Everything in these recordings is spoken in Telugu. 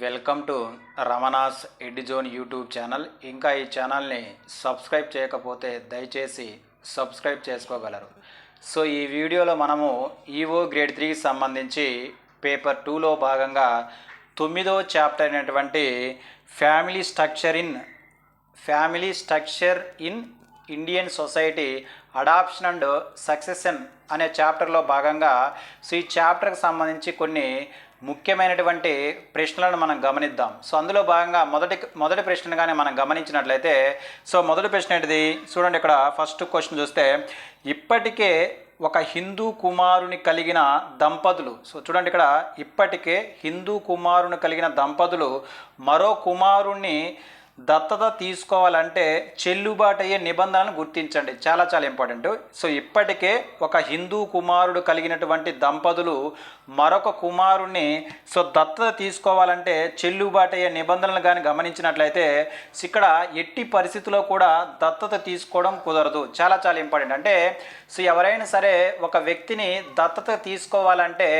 Welcome to Ramana's ఎడిజోన్ YouTube channel. ఇంకా ఈ ఛానల్ని సబ్స్క్రైబ్ చేయకపోతే దయచేసి సబ్స్క్రైబ్ చేసుకోగలరు. సో ఈ వీడియోలో మనము ఈవో గ్రేడ్ త్రీకి సంబంధించి పేపర్ టూలో భాగంగా తొమ్మిదో చాప్టర్ అయినటువంటి family structure in family structure in Indian society adoption and succession అనే చాప్టర్లో భాగంగా సో ఈ చాప్టర్కి సంబంధించి కొన్ని ముఖ్యమైనటువంటి ప్రశ్నలను మనం గమనిద్దాం. సో అందులో భాగంగా మొదటి మొదటి ప్రశ్నగానే మనం గమనించినట్లయితే సో మొదటి ప్రశ్న ఏంటిది? చూడండి ఇక్కడ ఫస్ట్ క్వశ్చన్ చూస్తే ఇప్పటికే ఒక హిందూ కుమారుని కలిగిన దంపతులు సో చూడండి ఇక్కడ ఇప్పటికే హిందూ కుమారుని కలిగిన దంపతులు మరో కుమారుణ్ణి దత్తత తీసుకోవాలంటే చెల్లుబాటు అయ్యే నిబంధనలను గుర్తించండి. చాలా చాలా ఇంపార్టెంట్. సో ఇప్పటికే ఒక హిందూ కుమారుడు కలిగినటువంటి దంపతులు మరొక కుమారుణ్ణి సో దత్తత తీసుకోవాలంటే చెల్లుబాటు అయ్యే నిబంధనలు కానీ గమనించినట్లయితే ఇక్కడ ఎట్టి పరిస్థితిలో కూడా దత్తత తీసుకోవడం కుదరదు. చాలా చాలా ఇంపార్టెంట్. అంటే సో ఎవరైనా సరే ఒక వ్యక్తిని దత్తత తీసుకోవాలంటే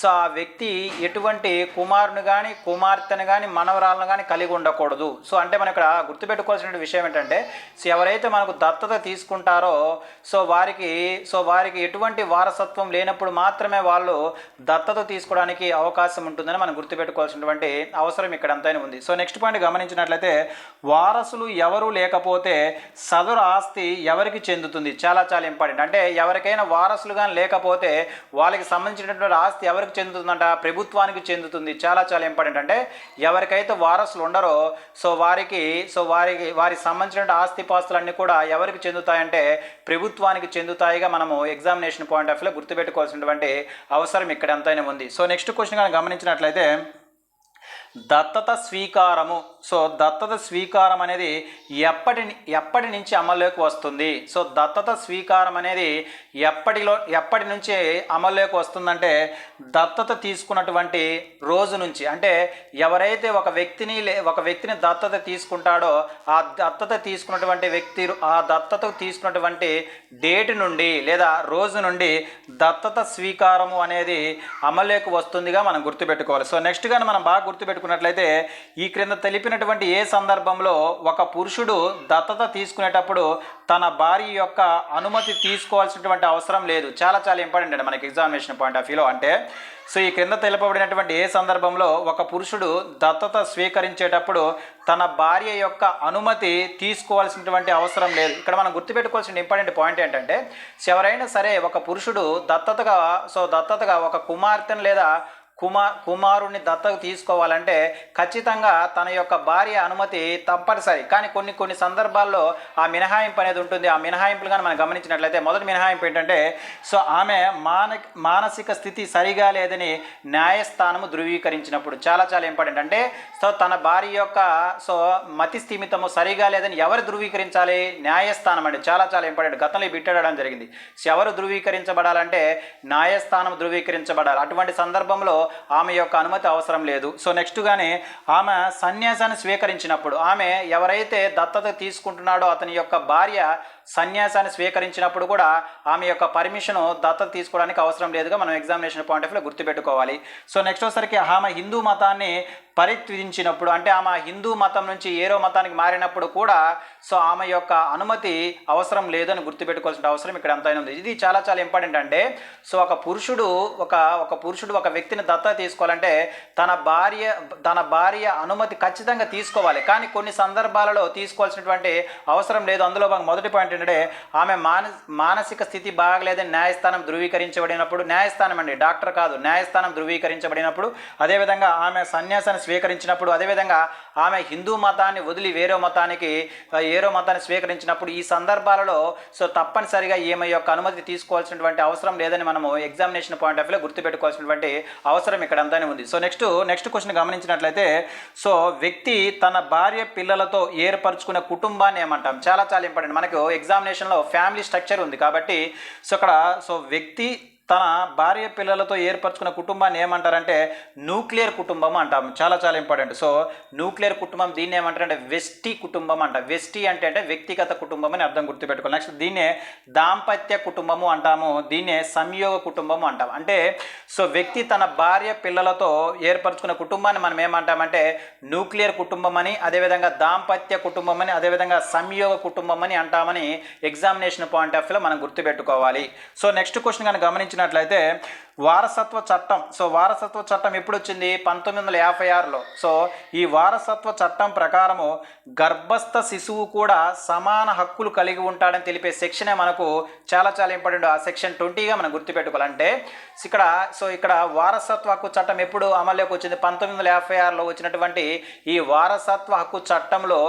సో ఆ వ్యక్తి ఎటువంటి కుమారుని కానీ కుమార్తెను కానీ మనవరాలను కానీ కలిగి ఉండకూడదు. సో అంటే మనం ఇక్కడ గుర్తుపెట్టుకోవాల్సిన విషయం ఏంటంటే సో ఎవరైతే మనకు దత్తత తీసుకుంటారో సో వారికి సో వారికి ఎటువంటి వారసత్వం లేనప్పుడు మాత్రమే వాళ్ళు దత్తత తీసుకోవడానికి అవకాశం ఉంటుందని మనం గుర్తుపెట్టుకోవాల్సినటువంటి అవసరం ఇక్కడ అంతైనా ఉంది. సో నెక్స్ట్ పాయింట్ గమనించినట్లయితే వారసులు ఎవరు లేకపోతే సదరు ఆస్తి ఎవరికి చెందుతుంది? చాలా చాలా ఇంపార్టెంట్. అంటే ఎవరికైనా వారసులు కానీ లేకపోతే వాళ్ళకి సంబంధించినటువంటి ఆస్తి ఎవరికి చెందుతుందంట? ప్రభుత్వానికి చెందుతుంది. చాలా చాలా ఇంపార్టెంట్. అంటే ఎవరికైతే వారసులు ఉండరో సో వారికి సో వారికి వారికి సంబంధించిన ఆస్తిపాస్తులన్నీ కూడా ఎవరికి చెందుతాయంటే ప్రభుత్వానికి చెందుతాయిగా మనము ఎగ్జామినేషన్ పాయింట్ ఆఫ్ వ్యూలో గుర్తుపెట్టుకోవాల్సినటువంటి అవసరం ఇక్కడ ఎంతైనా ఉంది. సో నెక్స్ట్ క్వశ్చన్ కానీ గమనించినట్లయితే దత్తత స్వీకారము. సో దత్తత స్వీకారం అనేది ఎప్పటి ఎప్పటి నుంచి అమల్లోకి వస్తుంది? సో దత్తత స్వీకారం అనేది ఎప్పటిలో ఎప్పటి నుంచి అమల్లోకి వస్తుందంటే దత్తత తీసుకున్నటువంటి రోజు నుంచి. అంటే ఎవరైతే ఒక వ్యక్తిని లే ఒక వ్యక్తిని దత్తత తీసుకుంటాడో ఆ దత్తత తీసుకున్నటువంటి వ్యక్తి ఆ దత్తత తీసుకున్నటువంటి డేట్ నుండి లేదా రోజు నుండి దత్తత స్వీకారము అనేది అమల్లోకి వస్తుందిగా మనం గుర్తుపెట్టుకోవాలి. సో నెక్స్ట్ కానీ మనం బాగా చెప్పుకున్నట్లయితే ఈ క్రింద తెలిపినటువంటి ఏ సందర్భంలో ఒక పురుషుడు దత్తత తీసుకునేటప్పుడు తన భార్య యొక్క అనుమతి తీసుకోవాల్సినటువంటి అవసరం లేదు. చాలా చాలా ఇంపార్టెంట్ అండి మనకి ఎగ్జామినేషన్ పాయింట్ ఆఫ్ వ్యూలో. అంటే సో ఈ క్రింద తెలుపబడినటువంటి ఏ సందర్భంలో ఒక పురుషుడు దత్తత స్వీకరించేటప్పుడు తన భార్య యొక్క అనుమతి తీసుకోవాల్సినటువంటి అవసరం లేదు. ఇక్కడ మనం గుర్తుపెట్టుకోవాల్సిన ఇంపార్టెంట్ పాయింట్ ఏంటంటే ఎవరైనా సరే ఒక పురుషుడు దత్తతగా సో దత్తతగా ఒక కుమార్తెను లేదా కుమార్ కుమారుణ్ణి దత్తకు తీసుకోవాలంటే ఖచ్చితంగా తన యొక్క భార్య అనుమతి తప్పనిసరి. కానీ కొన్ని కొన్ని సందర్భాల్లో ఆ మినహాయింపు అనేది ఉంటుంది. ఆ మినహాయింపులు కానీ మనం గమనించినట్లయితే మొదటి మినహాయింపు ఏంటంటే సో ఆమె మాన మానసిక స్థితి సరిగా లేదని న్యాయస్థానము ధృవీకరించినప్పుడు. చాలా చాలా ఇంపార్టెంట్. అంటే సో తన భార్య యొక్క సో మతి స్థిమితము సరిగా లేదని ఎవరు ధృవీకరించాలి? న్యాయస్థానం అండి. చాలా చాలా ఇంపార్టెంట్. గతంలో బిట్టడం జరిగింది. సో ఎవరు ధృవీకరించబడాలంటే న్యాయస్థానం ధృవీకరించబడాలి. అటువంటి సందర్భంలో ఆమె యొక్క అనుమతి అవసరం లేదు. సో నెక్స్ట్ కానీ ఆమె సన్యాసాన్ని స్వీకరించినప్పుడు ఆమె ఎవరైతే దత్తత తీసుకుంటున్నాడో అతని యొక్క భార్య సన్యాసాన్ని స్వీకరించినప్పుడు కూడా ఆమె యొక్క పర్మిషన్ దత్తత తీసుకోవడానికి అవసరం లేదుగా మనం ఎగ్జామినేషన్ పాయింట్ ఆఫ్ వ్యూలో గుర్తుపెట్టుకోవాలి. సో నెక్స్ట్ వచ్చేసరికి ఆమె హిందూ మతాన్ని పరిత్వించినప్పుడు అంటే ఆమె హిందూ మతం నుంచి ఏరో మతానికి మారినప్పుడు కూడా సో ఆమె యొక్క అనుమతి అవసరం లేదని గుర్తుపెట్టుకోవాల్సిన అవసరం ఇక్కడ ఎంతైనా ఉంది. ఇది చాలా చాలా ఇంపార్టెంట్ అంటే సో ఒక పురుషుడు ఒక ఒక పురుషుడు ఒక వ్యక్తిని దత్త తీసుకోవాలంటే తన భార్య తన భార్య అనుమతి ఖచ్చితంగా తీసుకోవాలి. కానీ కొన్ని సందర్భాలలో తీసుకోవాల్సినటువంటి అవసరం లేదు. అందులో మొదటి పాయింట్ ఏంటంటే ఆమె మాన మానసిక స్థితి బాగలేదని న్యాయస్థానం ధృవీకరించబడినప్పుడు న్యాయస్థానం అండి డాక్టర్ కాదు న్యాయస్థానం ధృవీకరించబడినప్పుడు అదేవిధంగా ఆమె సన్యాసాన్ని స్వీకరించినప్పుడు అదేవిధంగా ఆమె హిందూ మతాన్ని వదిలి వేరే మతానికి ఏరో మతాన్ని స్వీకరించినప్పుడు ఈ సందర్భాలలో సో తప్పనిసరిగా ఈమె యొక్క అనుమతి తీసుకోవాల్సినటువంటి అవసరం లేదని మనము ఎగ్జామినేషన్ పాయింట్ ఆఫ్ వ్యూలో గుర్తుపెట్టుకోవాల్సినటువంటి అవసరం ఇక్కడ అంతానే ఉంది. సో నెక్స్ట్ నెక్స్ట్ క్వశ్చన్ గమనించినట్లయితే సో వ్యక్తి తన భార్య పిల్లలతో ఏర్పరచుకునే కుటుంబాన్ని ఏమంటాం? చాలా చాలా ఇంపార్టెంట్. మనకు ఎగ్జామినేషన్లో ఫ్యామిలీ స్ట్రక్చర్ ఉంది కాబట్టి సో అక్కడ సో వ్యక్తి తన భార్య పిల్లలతో ఏర్పరచుకున్న కుటుంబాన్ని ఏమంటారంటే న్యూక్లియర్ కుటుంబం అంటాం. చాలా చాలా ఇంపార్టెంట్. సో న్యూక్లియర్ కుటుంబం దీన్ని ఏమంటారంటే వెస్టీ కుటుంబం అంట. వెస్టీ అంటే అంటే వ్యక్తిగత కుటుంబం అని అర్థం గుర్తుపెట్టుకోవాలి. నెక్స్ట్ దీన్నే దాంపత్య కుటుంబము అంటాము. దీన్నే సంయోగ కుటుంబము అంటాం. అంటే సో వ్యక్తి తన భార్య పిల్లలతో ఏర్పరచుకున్న కుటుంబాన్ని మనం ఏమంటామంటే న్యూక్లియర్ కుటుంబం అని అదేవిధంగా దాంపత్య కుటుంబం అని అదేవిధంగా సంయోగ కుటుంబం అని అంటామని ఎగ్జామినేషన్ పాయింట్ ఆఫ్ వ్యూలో మనం గుర్తుపెట్టుకోవాలి. సో నెక్స్ట్ క్వశ్చన్ కానీ గమనించి గమనించినట్లయితే వారసత్వ చట్టం సో వారసత్వ చట్టం ఎప్పుడు వచ్చింది పంతొమ్మిది వందల యాభై ఆరులో. సో ఈ వారసత్వ చట్టం ప్రకారము గర్భస్థ శిశువు కూడా సమాన హక్కులు కలిగి ఉంటాడని తెలిపే సెక్షనే మనకు చాలా చాలా ఇంపార్టెంట్. ఆ సెక్షన్ ట్వంటీగా మనం గుర్తుపెట్టుకోవాలంటే ఇక్కడ సో ఇక్కడ వారసత్వ హక్కు చట్టం ఎప్పుడు అమల్లోకి వచ్చింది? పంతొమ్మిది వందల యాభై ఆరులో వచ్చినటువంటి ఈ వారసత్వ హక్కు చట్టంలో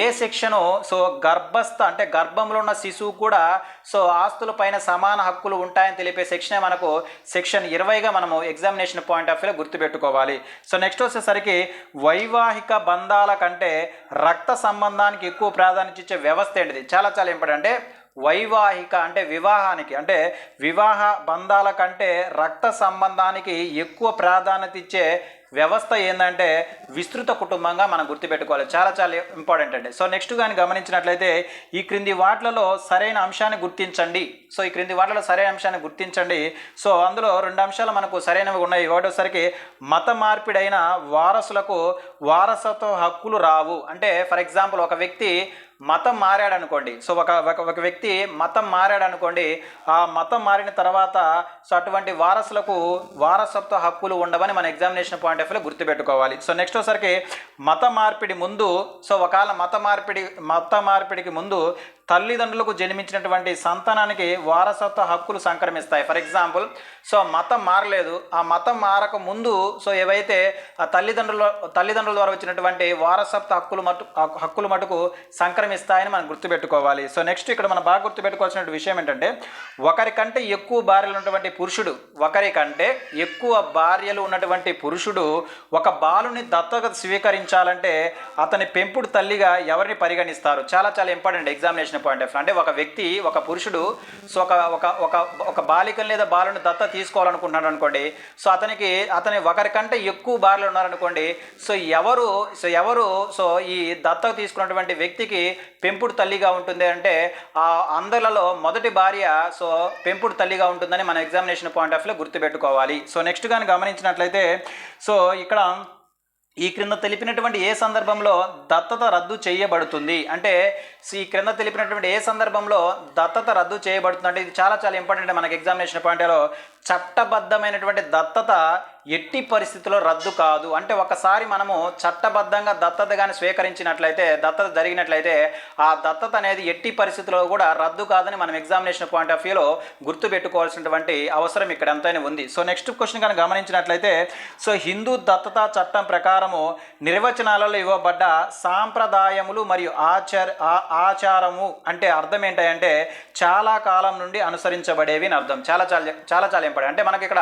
ఏ సెక్షను సో గర్భస్థ అంటే గర్భంలో ఉన్న శిశువు కూడా సో ఆస్తుల పైన సమాన హక్కులు ఉంటాయని తెలిపే సెక్షన్ మనకు సెక్షన్ ఇరవైగా మనము ఎగ్జామినేషన్ పాయింట్ ఆఫ్ వ్యూలో గుర్తుపెట్టుకోవాలి. సో నెక్స్ట్ వచ్చేసరికి వైవాహిక బంధాల కంటే రక్త సంబంధానికి ఎక్కువ ప్రాధాన్యత ఇచ్చే వ్యవస్థ ఏంటిది? చాలా చాలా ఇంపార్టెంట్. అంటే వైవాహిక అంటే వివాహానికి అంటే వివాహ బంధాల కంటే రక్త సంబంధానికి ఎక్కువ ప్రాధాన్యత ఇచ్చే వ్యవస్థ ఏంటంటే విస్తృత కుటుంబంగా మనం గుర్తుపెట్టుకోవాలి. చాలా చాలా ఇంపార్టెంట్ అండి. సో నెక్స్ట్ కానీ గమనించినట్లయితే ఈ క్రింది వాటిలలో సరైన అంశాన్ని గుర్తించండి. సో ఈ క్రింది వాటిలో సరైన అంశాన్ని గుర్తించండి. సో అందులో రెండు అంశాలు మనకు సరైనవి ఉన్నాయి. ఒకటోసరికి మత మార్పిడైన వారసులకు వారసత్వ హక్కులు రావు. అంటే ఫర్ ఎగ్జాంపుల్ ఒక వ్యక్తి మతం మారాడు అనుకోండి సో ఒక ఒక- ఒక వ్యక్తి మతం మారాడు అనుకోండి ఆ మతం మారిన తర్వాత సో అటువంటి వారసులకు వారసత్వ హక్కులు ఉండవని మన ఎగ్జామినేషన్ పాయింట్ ఆఫ్ వ్యూలో గుర్తుపెట్టుకోవాలి. సో నెక్స్ట్ ఒకసారికి మత మార్పిడి ముందు సో ఒకవేళ మత మార్పిడి మత మార్పిడికి ముందు తల్లిదండ్రులకు జన్మించినటువంటి సంతానానికి వారసత్వ హక్కులు సంక్రమిస్తాయి. ఫర్ ఎగ్జాంపుల్ సో మతం మారలేదు. ఆ మతం మారక ముందు సో ఏవైతే ఆ తల్లిదండ్రుల తల్లిదండ్రుల ద్వారా వచ్చినటువంటి వారసత్వ హక్కులు మటు హక్కులు మటుకు సంక్రమిస్తాయని మనం గుర్తుపెట్టుకోవాలి. సో నెక్స్ట్ ఇక్కడ మనం బాగా గుర్తుపెట్టుకోవాల్సిన విషయం ఏంటంటే ఒకరికంటే ఎక్కువ భార్యలు ఉన్నటువంటి పురుషుడు ఒకరికంటే ఎక్కువ భార్యలు ఉన్నటువంటి పురుషుడు ఒక బాలుని దత్తత స్వీకరించాలంటే అతని పెంపుడు తల్లిగా ఎవరిని పరిగణిస్తారు? చాలా చాలా ఇంపార్టెంట్ ఎగ్జామినేషన్. పాయింట్ ఆఫ్ అంటే ఒక వ్యక్తి ఒక పురుషుడు సో ఒక ఒక ఒక ఒక బాలికను లేదా బాలను దత్త తీసుకోవాలనుకుంటున్నాడు అనుకోండి సో అతనికి అతని ఒకరికంటే ఎక్కువ భార్యలు ఉన్నారనుకోండి సో ఎవరు సో ఎవరు సో ఈ దత్త తీసుకున్నటువంటి వ్యక్తికి పెంపుడు తల్లిగా ఉంటుంది అంటే ఆ అందరిలో మొదటి భార్య సో పెంపుడు తల్లిగా ఉంటుందని మన ఎగ్జామినేషన్ పాయింట్ ఆఫ్లో గుర్తుపెట్టుకోవాలి. సో నెక్స్ట్ కానీ గమనించినట్లయితే సో ఇక్కడ ఈ క్రింద తెలిపినటువంటి ఏ సందర్భంలో దత్తత రద్దు చేయబడుతుంది? అంటే ఈ క్రింద తెలిపినటువంటి ఏ సందర్భంలో దత్తత రద్దు చేయబడుతుంది అంటే ఇది చాలా చాలా ఇంపార్టెంట్. మనకి ఎగ్జామినేషన్ పాయింట్లో చట్టబద్ధమైనటువంటి దత్తత ఎట్టి పరిస్థితుల్లో రద్దు కాదు. అంటే ఒకసారి మనము చట్టబద్ధంగా దత్తత కానీ స్వీకరించినట్లయితే దత్తత జరిగినట్లయితే ఆ దత్తత అనేది ఎట్టి పరిస్థితుల్లో కూడా రద్దు కాదని మనం ఎగ్జామినేషన్ పాయింట్ ఆఫ్ వ్యూలో గుర్తుపెట్టుకోవాల్సినటువంటి అవసరం ఇక్కడ ఎంతైనా ఉంది. సో నెక్స్ట్ క్వశ్చన్ కానీ గమనించినట్లయితే సో హిందూ దత్తత చట్టం ప్రకారము నిర్వచనాలలో ఇవ్వబడ్డ సాంప్రదాయములు మరియు ఆచార ఆ- ఆచారము అంటే అర్థం ఏంటంటే చాలా కాలం నుండి అనుసరించబడేవి అని అర్థం. చాలా చాలా చాలా చాలా ఇంపార్టెంట్ అంటే మనకి ఇక్కడ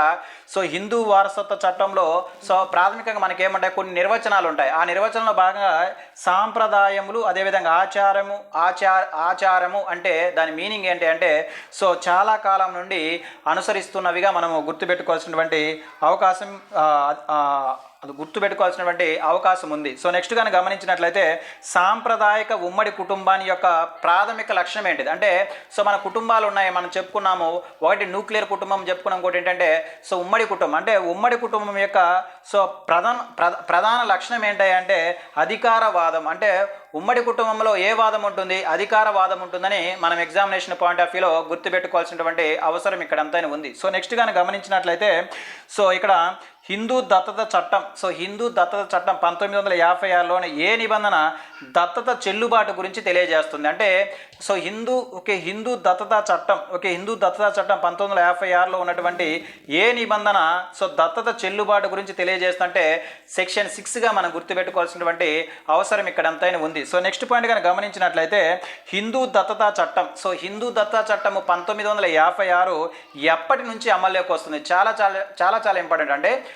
సో హిందూ వారసత్వ చట్టంలో సో ప్రాథమికంగా మనకి ఏమంటాయి కొన్ని నిర్వచనాలు ఉంటాయి ఆ నిర్వచనంలో భాగంగా సాంప్రదాయములు అదేవిధంగా ఆచారము ఆచార ఆచారము అంటే దాని మీనింగ్ ఏంటి అంటే సో చాలా కాలం నుండి అనుసరిస్తున్నవిగా మనము గుర్తుపెట్టుకోవాల్సినటువంటి అవకాశం అది గుర్తుపెట్టుకోవాల్సినటువంటి అవకాశం ఉంది. సో నెక్స్ట్ కానీ గమనించినట్లయితే సాంప్రదాయక ఉమ్మడి కుటుంబాన్ని యొక్క ప్రాథమిక లక్షణం ఏంటిది? అంటే సో మన కుటుంబాలు ఉన్నాయి మనం చెప్పుకున్నాము ఒకటి న్యూక్లియర్ కుటుంబం చెప్పుకున్నాం ఇంకోటి ఏంటంటే సో ఉమ్మడి కుటుంబం. అంటే ఉమ్మడి కుటుంబం యొక్క సో ప్రధాన ప్రధాన లక్షణం ఏంటంటే అంటే అధికారవాదం. అంటే ఉమ్మడి కుటుంబంలో ఏ వాదం ఉంటుంది? అధికార వాదం ఉంటుందని మనం ఎగ్జామినేషన్ పాయింట్ ఆఫ్ వ్యూలో గుర్తుపెట్టుకోవాల్సినటువంటి అవసరం ఇక్కడ అంతా ఉంది. సో నెక్స్ట్ కానీ గమనించినట్లయితే సో ఇక్కడ హిందూ దత్తత చట్టం. సో హిందూ దత్తత చట్టం పంతొమ్మిది వందల యాభై ఆరులోని ఏ నిబంధన దత్తత చెల్లుబాటు గురించి తెలియజేస్తుంది? అంటే సో హిందూ ఓకే హిందూ దత్తత చట్టం ఓకే హిందూ దత్తత చట్టం పంతొమ్మిది వందల యాభై ఆరులో ఉన్నటువంటి ఏ నిబంధన సో దత్తత చెల్లుబాటు గురించి తెలియజేస్తుంటే సెక్షన్ సిక్స్గా మనం గుర్తుపెట్టుకోవాల్సినటువంటి అవసరం ఇక్కడ ఎంతైనా ఉంది. సో నెక్స్ట్ పాయింట్ కనుక గమనించినట్లయితే హిందూ దత్తత చట్టం సో హిందూ దత్తత చట్టము పంతొమ్మిది వందల యాభై ఆరు ఎప్పటి నుంచి అమల్లోకి వస్తుంది? చాలా చాలా చాలా చాలా ఇంపార్టెంట్. అంటే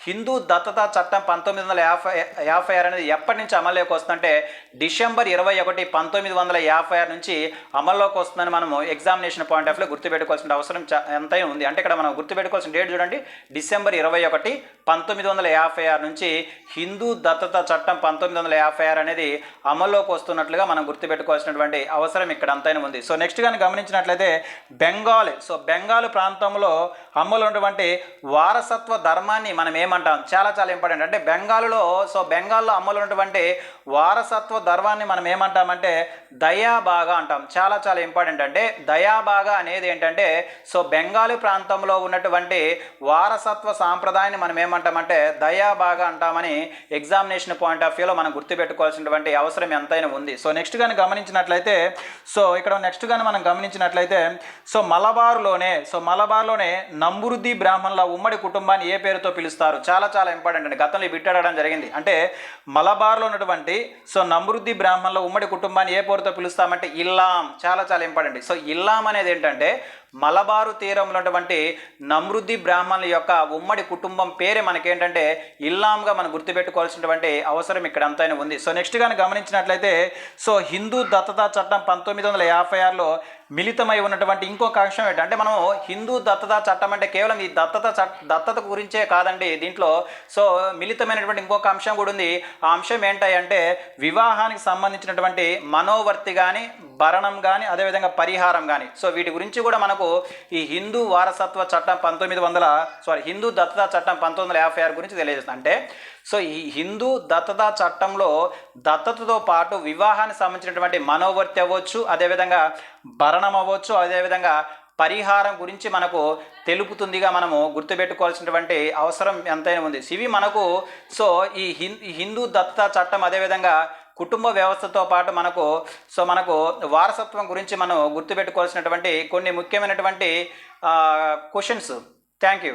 హిందూ దత్తత చట్టం పంతొమ్మిది వందల యాభై యాభై ఆరు అనేది ఎప్పటి నుంచి అమల్లోకి వస్తుందంటే డిసెంబర్ ఇరవై ఒకటి పంతొమ్మిది వందల యాభై ఆరు నుంచి అమల్లోకి వస్తుందని మనము ఎగ్జామినేషన్ పాయింట్ ఆఫ్లో గుర్తుపెట్టుకోవాల్సిన అవసరం చ- ఎంతైనా ఉంది. అంటే ఇక్కడ మనం గుర్తుపెట్టుకోవాల్సిన డేట్ చూడండి. డిసెంబర్ ఇరవై ఒకటి పంతొమ్మిది వందల యాభై ఆరు నుంచి హిందూ దత్తత చట్టం పంతొమ్మిది వందల యాభై ఆరు అనేది అమల్లోకి వస్తున్నట్లుగా మనం గుర్తుపెట్టుకోవాల్సినటువంటి అవసరం ఇక్కడ అంతైనా ఉంది. సో నెక్స్ట్ కానీ గమనించినట్లయితే బెంగాల్. సో బెంగాల్ ప్రాంతంలో అమలు ఉన్నటువంటి వారసత్వ ధర్మాన్ని మనం ఏమంటాం? చాలా చాలా ఇంపార్టెంట్. అంటే బెంగాల్లో సో బెంగాల్లో అమలు ఉన్నటువంటి వారసత్వ ధర్మాన్ని మనం ఏమంటామంటే దయాబాగా అంటాం. చాలా చాలా ఇంపార్టెంట్. అంటే దయాబాగా అనేది ఏంటంటే సో బెంగాలీ ప్రాంతంలో ఉన్నటువంటి వారసత్వ సాంప్రదాయాన్ని మనం ఏమంటామంటే దయాబాగా అంటామని ఎగ్జామినేషన్ పాయింట్ ఆఫ్ వ్యూలో మనం గుర్తుపెట్టుకోవాల్సినటువంటి అవసరం ఎంతైనా ఉంది. సో నెక్స్ట్ కానీ గమనించినట్లయితే సో ఇక్కడ నెక్స్ట్ కానీ మనం గమనించినట్లయితే సో మలబార్లోనే సో మలబార్లోనే నంబురుద్ది బ్రాహ్మణుల ఉమ్మడి కుటుంబాన్ని ఏ పేరుతో పిలుస్తారు? చాలా చాలా ఇంపార్టెంట్ అండి. గతంలో బిట్ అడగడం జరిగింది. అంటే మలబార్లో ఉన్నటువంటి సో నంబురుద్ది బ్రాహ్మణుల ఉమ్మడి కుటుంబాన్ని ఏ పేరుతో పిలుస్తామంటే ఇల్లాం. చాలా చాలా ఇంపార్టెంట్ సో ఇల్లాం అనేది ఏంటంటే మలబారు తీరంలో ఉన్నటువంటి నమృద్ధి బ్రాహ్మణుల యొక్క ఉమ్మడి కుటుంబం పేరే మనకేంటంటే ఇల్లాంగా మనం గుర్తుపెట్టుకోవాల్సినటువంటి అవసరం ఇక్కడ అంతైనా ఉంది. సో నెక్స్ట్ కానీ గమనించినట్లయితే సో హిందూ దత్తత చట్టం పంతొమ్మిది వందల యాభై ఆరులో మిళితమై ఉన్నటువంటి ఇంకొక అంశం ఏంటంటే మనం హిందూ దత్తత చట్టం అంటే కేవలం ఈ దత్తత దత్తత గురించే కాదండి దీంట్లో. సో మిళితమైనటువంటి ఇంకొక అంశం కూడా ఉంది. ఆ అంశం ఏంటంటే వివాహానికి సంబంధించినటువంటి మనోవర్తి కానీ భరణం కానీ అదేవిధంగా పరిహారం కానీ సో వీటి గురించి కూడా మనకు ఈ హిందూ వారసత్వ చట్టం పంతొమ్మిది వందల సారీ హిందూ దత్తత చట్టం పంతొమ్మిది వందల యాభై ఆరు గురించి తెలియజేస్తుంది. అంటే సో ఈ హిందూ దత్తత చట్టంలో దత్తతతో పాటు వివాహానికి సంబంధించినటువంటి మనోవర్తి అవ్వచ్చు అదేవిధంగా భరణం అవ్వచ్చు అదేవిధంగా పరిహారం గురించి మనకు తెలుపుతుందిగా మనము గుర్తుపెట్టుకోవాల్సినటువంటి అవసరం ఎంతైనా ఉంది. ఇవి మనకు సో ఈ హిం ఈ హిందూ దత్తత చట్టం అదేవిధంగా కుటుంబ వ్యవస్థతో పాటు మనకు సో మనకు వారసత్వం గురించి మనం గుర్తుపెట్టుకోవాల్సినటువంటి కొన్ని ముఖ్యమైనటువంటి క్వశ్చన్స్ థ్యాంక్ యూ